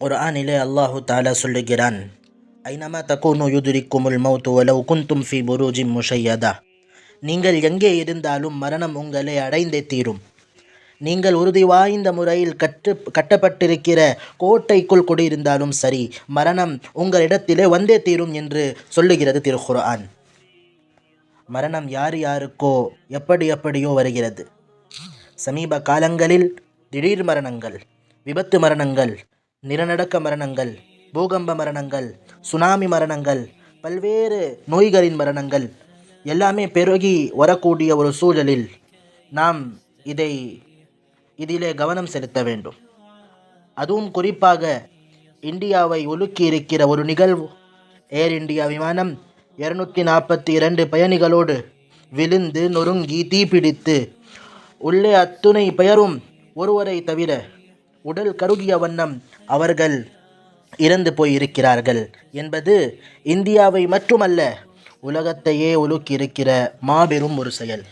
ஒரு ஆனிலே அல்லாஹு தாலா சொல்லுகிறான் ஐனமா தக்கூனு யுதுரிக்குமுல் மௌத்து வலவு குந்தும் ஃபி புரூஜி முஷையதா நீங்கள் எங்கே இருந்தாலும் மரணம் உங்களை அடைந்தே தீரும் நீங்கள் உறுதி வாய்ந்த முறையில் கட்டு கட்டப்பட்டிருக்கிற கோட்டைக்குள் குடியிருந்தாலும் சரி மரணம் உங்களிடத்திலே வந்தே தீரும் என்று சொல்லுகிறது திருக்குர்ஆன் மரணம் யார் யாருக்கோ எப்படி எப்படியோ வருகிறது சமீப காலங்களில் திடீர் மரணங்கள் விபத்து மரணங்கள் நிலநடுக்க மரணங்கள் பூகம்ப மரணங்கள் சுனாமி மரணங்கள் பல்வேறு நோய்களின் மரணங்கள் எல்லாமே பெருகி வரக்கூடிய ஒரு சூழலில் நாம் இதை இதிலே கவனம் செலுத்த வேண்டும். அதுவும் குறிப்பாக இந்தியாவை உலுக்கி இருக்கிற ஒரு நிகழ்வு. ஏர் இந்தியா விமானம் இருநூத்தி நாற்பத்தி இரண்டு பயணிகளோடு விழுந்து நொறுங்கி தீப்பிடித்து உள்ளே அத்துணை பெயரும் ஒருவரை தவிர உடல் கருகிய வண்ணம் அவர்கள் இறந்து போயிருக்கிறார்கள் என்பது இந்தியாவை மட்டுமல்ல உலகத்தையே உலுக்கியிருக்கிற மாபெரும் ஒரு செயல்.